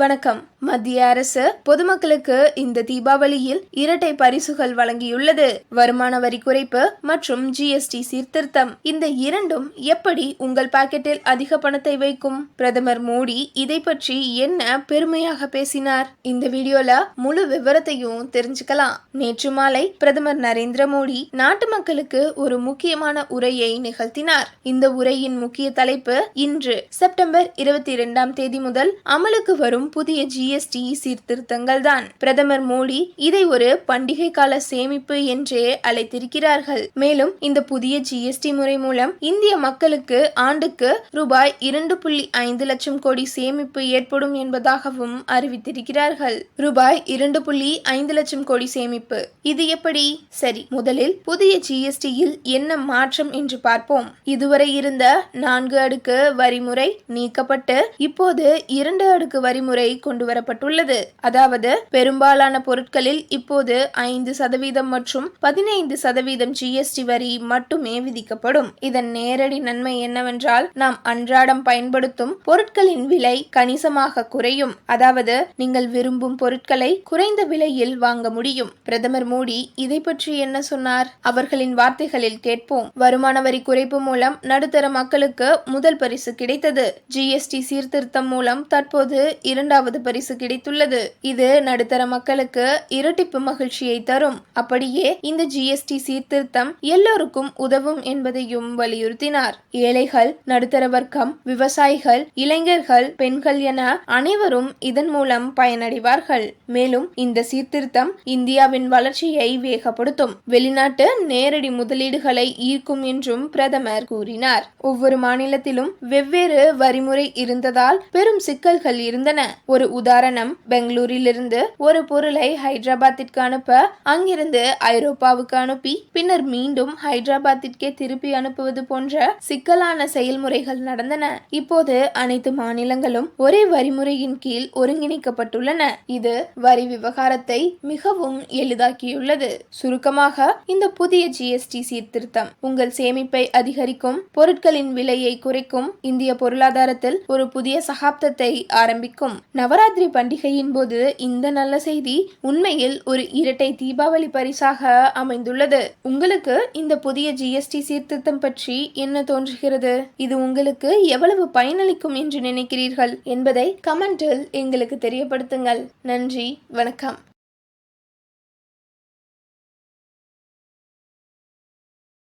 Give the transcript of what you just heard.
வணக்கம். மத்திய அரசு பொதுமக்களுக்கு இந்த தீபாவளியில் இரட்டை பரிசுகள் வழங்கியுள்ளது. வருமான வரி குறைப்பு மற்றும் ஜிஎஸ்டி சீர்திருத்தம். இந்த இரண்டும் எப்படி உங்கள் பாக்கெட்டில் அதிக பணத்தை வைக்கும்? பிரதமர் மோடி இதை பற்றி என்ன பெருமையாக பேசினார்? இந்த வீடியோல முழு விவரத்தையும் தெரிஞ்சுக்கலாம். நேற்று மாலை பிரதமர் நரேந்திர மோடி நாட்டு மக்களுக்கு ஒரு முக்கியமான உரையை நிகழ்த்தினார். இந்த உரையின் முக்கிய தலைப்பு இன்று செப்டம்பர் இருபத்தி இரண்டாம் தேதி முதல் அமலுக்கு வரும் புதிய ஜிஎஸ்டி சீர்திருத்தங்கள் தான் பிரதமர் மோடி இதை ஒரு பண்டிகை கால சேமிப்பு என்றே அழைத்திருக்கிறார்கள். மேலும் இந்த புதிய ஜிஎஸ்டி முறை மூலம் இந்திய மக்களுக்கு ஆண்டுக்கு ரூபாய் இரண்டு புள்ளி ஐந்து லட்சம் கோடி சேமிப்பு ஏற்படும் என்பதாகவும் அறிவித்திருக்கிறார்கள். ரூபாய் இரண்டு புள்ளி ஐந்து லட்சம் கோடி சேமிப்பு. இது எப்படி? சரி முதலில் புதிய ஜிஎஸ்டியில் என்ன மாற்றம் என்று பார்ப்போம். இதுவரை இருந்த நான்கு அடுக்கு வரிமுறை நீக்கப்பட்டு இப்போது இரண்டு அடுக்கு வரிமுறை கொண்டு வரப்பட்டுள்ளது அதாவது பெரும்பாலான பொருட்களில் இப்போது ஐந்து சதவீதம் மற்றும் பதினைந்து சதவீதம் ஜிஎஸ்டி வரி மட்டுமே விதிக்கப்படும். இதன் நேரடி நன்மை என்னவென்றால் நாம் அன்றாடம் பயன்படுத்தும் பொருட்களின் விலை கணிசமாக குறையும். அதாவது நீங்கள் விரும்பும் பொருட்களை குறைந்த விலையில் வாங்க முடியும். பிரதமர் மோடி இதை பற்றி என்ன சொன்னார்? அவர்களின் வார்த்தைகளில் கேட்போம். வருமான வரி குறைப்பு மூலம் நடுத்தர மக்களுக்கு முதல் பரிசு கிடைத்தது. ஜிஎஸ்டி சீர்திருத்தம் மூலம் தற்போது இரண்டாவது பரிசு கிடைத்துள்ளது. இது நடுத்தர மக்களுக்கு இரட்டிப்பு மகிழ்ச்சியை தரும். அப்படியே இந்த ஜிஎஸ்டி சீர்திருத்தம் எல்லோருக்கும் உதவும் என்பதையும் வலியுறுத்தினார். ஏழைகள் நடுத்தர வர்க்கம் விவசாயிகள் இளைஞர்கள் பெண்கள் என அனைவரும் இதன் மூலம் பயனடைவார்கள். மேலும் இந்த சீர்திருத்தம் இந்தியாவின் வளர்ச்சியை வேகப்படுத்தும். வெளிநாட்டு நேரடி முதலீடுகளை ஈர்க்கும் என்றும் பிரதமர் கூறினார். ஒவ்வொரு மாநிலத்திலும் வெவ்வேறு வரிமுறை இருந்ததால் பெரும் சிக்கல்கள் இருந்தன. ஒரு உதாரணம் பெங்களூரிலிருந்து ஒரு பொருளை ஹைதராபாத்திற்கு அனுப்ப அங்கிருந்து ஐரோப்பாவுக்கு அனுப்பி பின்னர் மீண்டும் ஹைதராபாத்திற்கே திருப்பி அனுப்புவது போன்ற சிக்கலான செயல்முறைகள் நடந்தன. இப்போது அனைத்து மாநிலங்களும் ஒரே வரிமுறையின் கீழ் ஒருங்கிணைக்கப்பட்டுள்ளன. இது வரி விவகாரத்தை மிகவும் எளிதாக்கியுள்ளது. சுருக்கமாக இந்த புதிய ஜிஎஸ்டி சீர்திருத்தம் உங்கள் சேமிப்பை அதிகரிக்கும் பொருட்களின் விலையை குறைக்கும் இந்திய பொருளாதாரத்தில் ஒரு புதிய சகாப்தத்தை ஆரம்பிக்கும். நவராத்திரி பண்டிகையின் போது இந்த நல்ல செய்தி உண்மையில் ஒரு இரட்டை தீபாவளி பரிசாக அமைந்துள்ளது. உங்களுக்கு இந்த புதிய ஜிஎஸ்டி சீர்திருத்தம் பற்றி என்ன தோன்றுகிறது? இது உங்களுக்கு எவ்வளவு பயனளிக்கும் என்று நினைக்கிறீர்கள் என்பதை கமெண்டில் எங்களுக்கு தெரியப்படுத்துங்கள். நன்றி வணக்கம்.